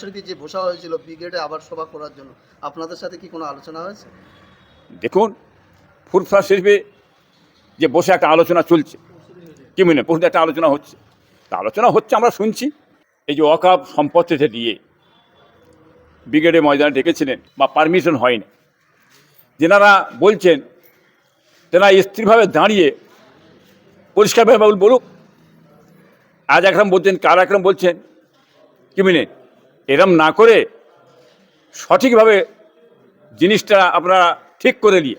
শরীফে যে বসা হয়েছিল ব্রিগেডে আবার সভা করার জন্য, আপনাদের সাথে কি কোনো আলোচনা হয়েছে? দেখুন, ফুরফুরা শরীফে যে বসে একটা আলোচনা চলছে, কি মনে পরশু একটা আলোচনা হচ্ছে। তা আলোচনা হচ্ছে, আমরা শুনছি। এই যে অকাপ সম্পত্তিতে দিয়ে ব্রিগেডে ময়দানে ডেকেছিলেন, বা পারমিশন হয়নি। যেনারা বলছেন তেনারা স্থিরভাবে দাঁড়িয়ে পরিষ্কারভাবে বলুক, আজ একরম বলছেন কার একরম বলছেন, কি মিনে এরম না করে সঠিকভাবে জিনিসটা আপনারা ঠিক করে নিয়ে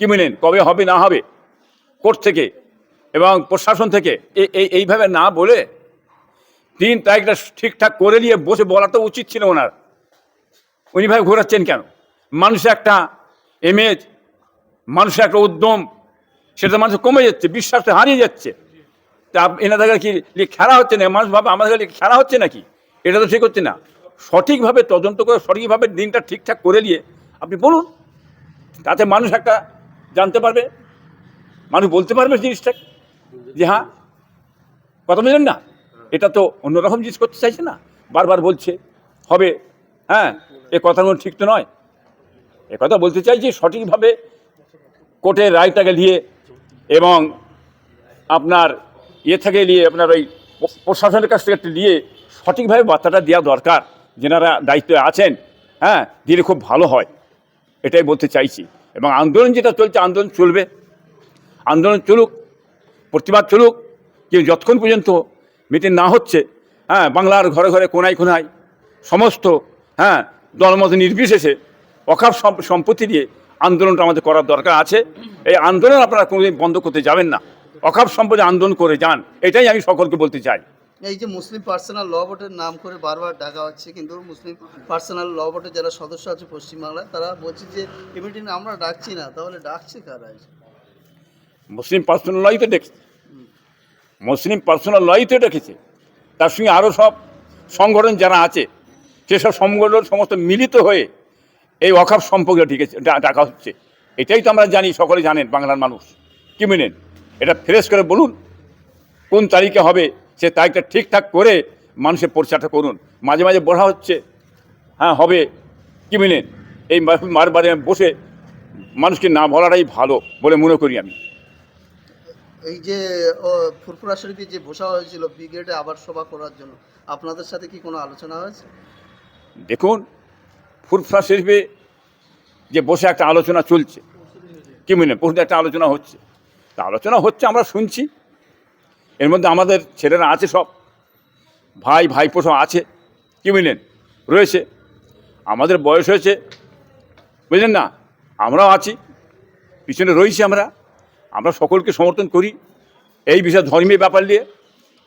কি মিনেন, কবে হবে, না হবে, কোর্ট থেকে এবং প্রশাসন থেকে এই এইভাবে না বলে দিন তারিখটা ঠিকঠাক করে নিয়ে বসে বলা তো উচিত ছিল ওনার। উনি ভাবে ঘোরাচ্ছেন কেন? মানুষের একটা ইমেজ মানুষের একটা উদ্যম, সেটা মানুষ কমে যাচ্ছে, বিশ্বাসটা হারিয়ে যাচ্ছে। তা এনাদের কি খেলা হচ্ছে না? মানুষ ভাবে আমাদের খেলা হচ্ছে নাকি? এটা তো ঠিক হচ্ছে না। সঠিকভাবে তদন্ত করে, সঠিকভাবে দিনটা ঠিকঠাক করে নিয়ে আপনি বলুন, তাতে মানুষ একটা জানতে পারবে, মানুষ বলতে পারবে জিনিসটা যে হ্যাঁ কথা বললেন না? এটা তো অন্যরকম জিনিস করতে চাইছে না। বারবার বলছে, হবে হ্যাঁ এ কথাগুলো ঠিক তো নয়। এ কথা বলতে চাই যে সঠিকভাবে কোর্টের রায়টাকে নিয়ে এবং আপনার ইয়ে থেকে নিয়ে, আপনার ওই প্রশাসনের কাছ থেকে একটু নিয়ে সঠিকভাবে বার্তাটা দেওয়া দরকার, যেনারা দায়িত্বে আছেন হ্যাঁ দিলে খুব ভালো হয়। এটাই বলতে চাইছি। এবং আন্দোলন যেটা চলছে, আন্দোলন চলবে। আন্দোলন চলুক, প্রতিবাদ চলুক, কিন্তু যতক্ষণ পর্যন্ত মিটিং না হচ্ছে হ্যাঁ বাংলার ঘরে ঘরে, কোনায় কোনায় সমস্ত হ্যাঁ দলমত নির্বিশেষে অকাপ সম- সম্পত্তি দিয়ে আন্দোলনটা আমাদের করার দরকার আছে। এই আন্দোলন আপনারা কোনোদিন বন্ধ করতে যাবেন না। অকাপ সম্পদে আন্দোলন করে যান, এটাই আমি সকলকে বলতে চাই। এই যে মুসলিম পার্সোনাল ল বোর্ডের নাম করে বারবার ডাকা হচ্ছে, কিন্তু মুসলিম পার্সোনাল ল বোর্ডের যারা সদস্য আছে পশ্চিমবাংলায়, তারা বলছে যে এমনি আমরা ডাকছি না, তাহলে ডাকছে কারা মুসলিম পার্সোনাল লই তো ডেকেছে। মুসলিম পার্সোনাল লই তো ডেকেছে। তার সঙ্গে আরও সব সংগঠন যারা আছে সেসব সংগঠন সমস্ত মিলিত হয়ে এই অখাপ সম্পর্কে ডেকেছে, ডা- ডাকা হচ্ছে, এটাই তো আমরা জানি, সকলে জানেন বাংলার মানুষ। কি মিনেন? এটা ফ্রেশ করে বলুন, কোন তারিখে হবে সে তারিখটা ঠিকঠাক করে মানুষের পরিচয়টা করুন। মাঝে মাঝে বলা হচ্ছে হ্যাঁ হবে কি মিনেন এই মারবারে বসে মানুষকে না বলাটাই ভালো বলে মনে করি আমি। এই যে ফুরফুরা শরীফে যে বসা হয়েছিল ব্রিগেডে আবার সভা করার জন্য আপনাদের সাথে কি কোনো আলোচনা হয়েছে? দেখুন ফুরফুরা শরীফে যে বসে একটা আলোচনা চলছে কি মনে পরশু একটা আলোচনা হচ্ছে। তা আলোচনা হচ্ছে আমরা শুনছি। এর মধ্যে আমাদের ছেলেরা আছে সব। ভাই, ভাইপো সব আছে। কি বুঝলেন রয়েছে। আমাদের বয়স হয়েছে। বুঝলেন না? আমরাও আছি। পিছনে রয়েছি আমরা। আমরা সকলকে সমর্থন করি। এই বিষয়ে ধর্মের ব্যাপার নিয়ে।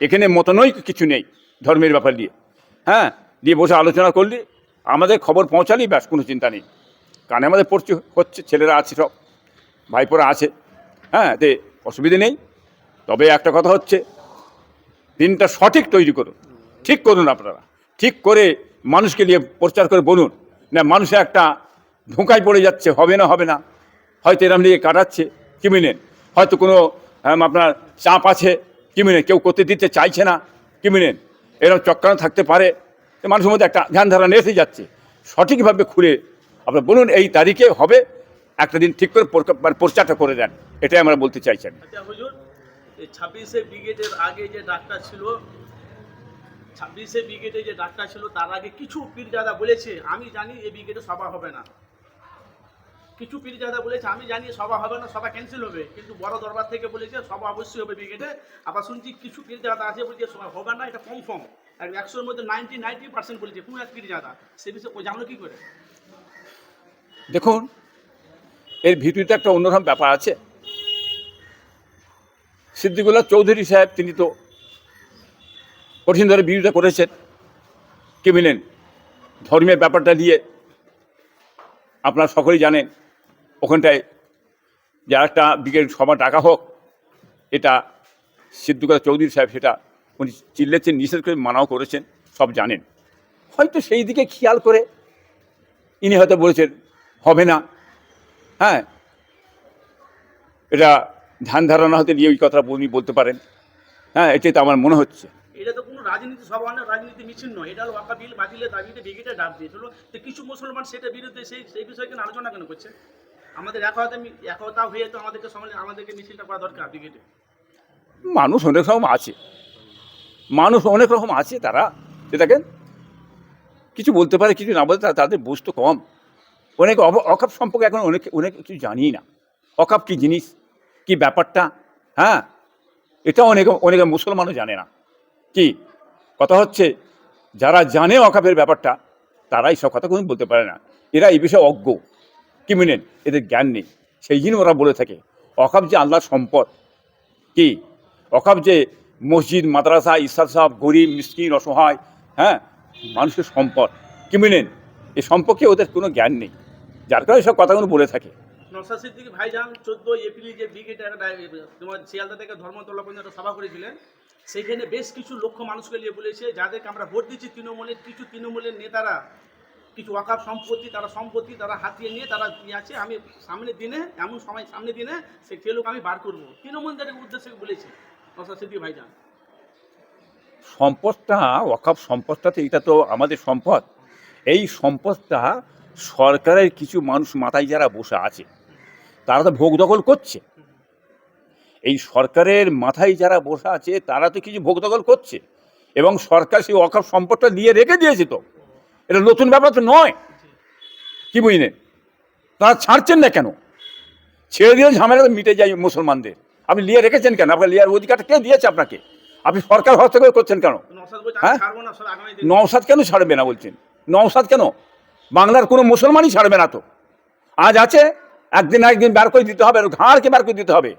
এখানে মতনই কিছু নেই ধর্মের ব্যাপার নিয়ে। হ্যাঁ দিয়ে বসে আলোচনা করলে আমাদের খবর পৌঁছালেই ব্যাস, কোনো চিন্তা নেই। কানে আমাদের পড়ছে, হচ্ছে, ছেলেরা আছে সব। ভাইপোরা আছে। হ্যাঁ তে অসুবিধে নেই। তবে একটা কথা হচ্ছে, দিনটা সঠিক তৈরি করুন। ঠিক করুন আপনারা। ঠিক করে মানুষকে নিয়ে প্রচার করে বলুন। না মানুষের একটা ধোঁকায় পড়ে যাচ্ছে, হবে না হবে না। হয়তো এরম নিয়ে কাটাচ্ছে, কি মিনেন হয়তো কোনো আপনার চাপ আছে, কি মিনেন কেউ করতে দিতে চাইছে না, কি মিনেন এরকম চক্রান্ত থাকতে পারে। মানুষের মধ্যে একটা ধ্যান ধারণা এসে যাচ্ছে। সঠিকভাবে খুলে আপনার বলুন, এই তারিখে হবে, একটা দিন ঠিক করে মানে প্রচারটা করে দেন। এটাই আমরা বলতে চাইছি আমি। আচ্ছা এই ছাব্বিশে ব্রিগেডের আগে যে ডাক্তার ছিল, ছাব্বিশে ব্রিগেডে যে ডাক্তার ছিল, তার আগে কিছু পীরজাদা বলেছে, আমি জানি এই ব্রিগেডে সভা হবে না। কিছু পীরজাদা বলেছে, আমি জানি সভা হবে না, সভা ক্যান্সেল হবে। কিন্তু বড় দরবার থেকে বলেছে, সভা অবশ্যই হবে ব্রিগেডে। আবার শুনছি কিছু পীরজাদা আছে, বলছে সভা হবে না, এটা কনফার্ম আর একশোর মধ্যে নাইনটি নাইনটি পার্সেন্ট বলেছে, কোন এক পীরজাদা? সে বিষয়ে ও জানো কি করে? দেখুন, এর ভিতরে একটা অন্যরকম ব্যাপার আছে। সিদ্দিকুল্লাহ চৌধুরী সাহেব, তিনি তো কঠিন ধরে বিরোধিতা করেছেন। কি মিলেন ধর্মের ব্যাপারটা দিয়ে আপনারা সকলেই জানেন, ওখানটায় যে একটা বিকেল সভা ডাকা হোক, এটা সিদ্দিকুল্লাহ চৌধুরী সাহেব সেটা উনি চিল্লেছেন, নিষেধ করে মানাও করেছেন, সব জানেন। হয়তো সেই দিকে খেয়াল করে ইনি হয়তো বলেছেন, হবে না। হ্যাঁ এটা ধ্যান ধারণা হতে নিয়ে ওই কথাটা উনি বলতে পারেন। হ্যাঁ এটাই তো আমার মনে হচ্ছে। এটা তো কোনো রাজনীতি সভা না রাজনীতি মিছিল নয়। এটা হলো ওয়াকা বিল বাতিলের দাবিতে ব্রিগেডে ডাক দিয়েছিল তো কিছু মুসলমান সেটার বিরুদ্ধে সেই সেই বিষয়ে কেন আলোচনা কেন করছে? আমাদের একতা একতা হয়ে তো আমাদেরকে সমাজ আমাদেরকে মিছিলটা করা দরকার ব্রিগেডে। মানুষ অনেক রকম আছে। মানুষ অনেক রকম আছে তারা। যে দেখেন কিছু বলতে পারে কিছু না বলতে তাদের বুঝ তো কম। অনেক অকাপ সম্পর্কে এখন অনেক অনেক কিছু জানি না। অকাপ কি জিনিস? কি ব্যাপারটা? হ্যাঁ? এটা অনেক, অনেকে মুসলমানও জানে না। কি? কথা হচ্ছে, যারা জানে অকাপের ব্যাপারটা, তারাই সব কথা কোনো বলতে পারে না। এরা এই বিষয়ে অজ্ঞ। কি মিনেন এদের জ্ঞান নেই। সেই জন্য ওরা বলে থাকে অকাপ যে আল্লাহর সম্পদ, কি? অকাপ যে মসজিদ, মাদ্রাসা, ইসাদ সাহেব, গরিব, মিসকিন, অসহায় হ্যাঁ? মানুষের সম্পদ। কি মিনেন এ সম্পর্কে ওদের কোনো জ্ঞান নেই। যার কারণে সব কথাগুলো বলে থাকে। সিদ্দিকী ভাইজান চোদ্দ এপ্রিল যে ব্রিগেডে একটা তোমার শিয়ালদা থেকে ধর্মতলা পর্যন্ত সভা করেছিলেন সেখানে বেশ কিছু লক্ষ মানুষকে নিয়ে বলেছে, যাদেরকে আমরা ভোট দিচ্ছি তৃণমূলের, কিছু তৃণমূলের নেতারা, কিছু ওয়াকাপ সম্পত্তি, তারা সম্পত্তি, তারা হাতিয়ে নিয়ে তারা নিয়ে আছে আমি সামনের দিনে, এমন সময় সামনের দিনে সে লোক আমি বার করব। তৃণমূলদের উদ্দেশ্যে বলেছে সিদ্দিকী ভাইজান। সম্পদটা ওয়াকাপ সম্পদটাতে এটা তো আমাদের সম্পদ। এই সম্পদটা সরকারের কিছু মানুষ মাথায় যারা বসে আছে তারা তো ভোগ দখল করছে। এই সরকারের মাথায় যারা বসে আছে তারা তো কিছু ভোগ দখল করছে। এবং সরকার সেই ওয়াকাপ সম্পদটা দিয়ে রেখে দিয়েছে তো। এটা নতুন ব্যাপার তো নয়। কি বুঝলেন? তারা ছাড়ছেন না কেন? ছেড়ে দিয়ে ঝামেলা মিটে যায় মুসলমানদের। আপনি নিয়ে রেখেছেন কেন? আপনার লিয়ার অধিকারটা কে দিয়েছে আপনাকে? আপনি সরকার হস্তক্ষেপ করছেন কেন? হ্যাঁ? নওসাদ কেন ছাড়বে না বলছেন? নওসাদ কেন? বাংলার কোনো মুসলমানই ছাড়বে না তো। আজ আছে একদিন একদিন বার করে দিতে হবে ঘাড়কে বার করে দিতে হবে।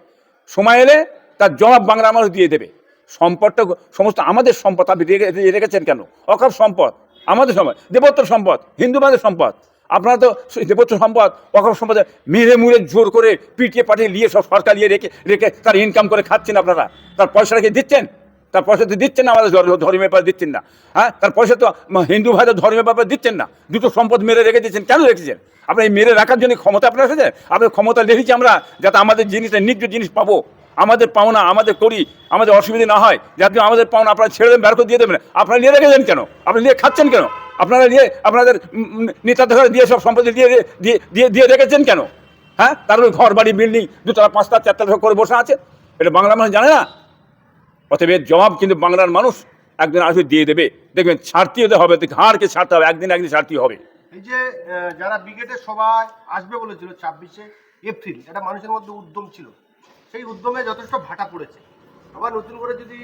সময় এলে তার জবাব বাংলা মানুষ দিয়ে দেবে। সম্পদটা সমস্ত আমাদের সম্পদ, আপনি রেখে- রেখে- রেখেছেন কেন? অকাপ সম্পদ, আমাদের সম্পদ দেবত্ব সম্পদ, হিন্দু হিন্দুবাদের সম্পদ। আপনারা তো দেবত্ব সম্পদ, অকাপ সম্পদ মেরে মুড়ে জোর করে পিটিয়ে পাঠিয়ে নিয়ে সব সরকার নিয়ে রেখে রেখে তার ইনকাম করে খাচ্ছেন আপনারা। তার পয়সাটা কি দিচ্ছেন? তার পয়সা তো দিচ্ছেন না আমাদের ধর্ম- ধর্মের ব্যাপারে দিচ্ছেন না হ্যাঁ? তার পয়সা তো হিন্দু ভাইদের ধর্মের ব্যাপারে দিচ্ছেন না। দুটো সম্পদ মেরে রেখে দিচ্ছেন কেন রেখেছেন? আপনি এই মেরে রাখার জন্য ক্ষমতা আপনার এসেছে আপনার ক্ষমতা রেখেছি আমরা যাতে আমাদের জিনিসটা ন্যায্য জিনিস পাবো। আমাদের পাওনা, আমাদের করি, আমাদের অসুবিধা না হয়। যাতে আমাদের পাওনা আপনারা ছেড়ে দেন, বের করে দিয়ে দেবেন। আপনারা নিয়ে রেখেছেন কেন? আপনি নিয়ে খাচ্ছেন কেন? আপনারা নিয়ে, আপনাদের নেতাদের ঘরে দিয়ে সব সম্পত্তি দিয়ে দিয়ে দিয়ে দিয়ে রেখেছেন কেন? হ্যাঁ? তারপরে ঘর বাড়ি বিল্ডিং, দুতলা পাঁচটা চারটা করে বসে আছে। এটা বাংলা মানুষ জানে না? অতএব এর জবাব কিন্তু বাংলার মানুষ একদিন আসবে দিয়ে দেবে। দেখবেন ছাড়তে হতে হবে ঘাড়কে ছাড়তে হবে একদিন একদিন ছাড়তে হবে। এই যে যারা ব্রিগেডের সভায় আসবে বলেছিল ছাব্বিশে এপ্রিল এটা মানুষের মধ্যে উদ্যম ছিল। সেই উদ্যমে যথেষ্ট ভাটা পড়েছে। আবার নতুন করে যদি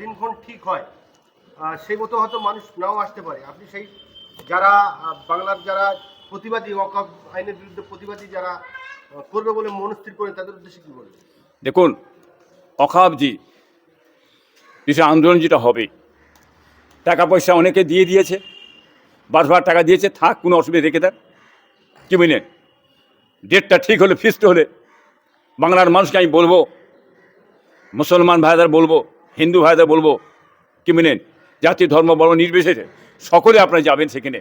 দিনক্ষণ ঠিক হয় সেই মতো হয়তো মানুষ নাও আসতে পারে। আপনি সেই যারা বাংলার যারা প্রতিবাদী ওয়াকফ আইনের বিরুদ্ধে প্রতিবাদী যারা করবে বলে মনস্থির করে তাদের উদ্দেশ্যে কী বলবেন? দেখুন অখাবজি কিছু আন্দোলন যেটা হবে, টাকা পয়সা অনেকে দিয়ে দিয়েছে বারবার টাকা দিয়েছে, থাক, কোনো অসুবিধা রেখে দেন। কি বুঝলেন ডেটটা ঠিক হলে ফিক্সড হলে, বাংলার মানুষকে আমি বলব, মুসলমান ভাইদের বলব, হিন্দু ভাইদের বলব, কি বুঝলেন জাতি, ধর্ম, বর্ণ নির্বিশেষে সকলে আপনারা যাবেন সেখানে।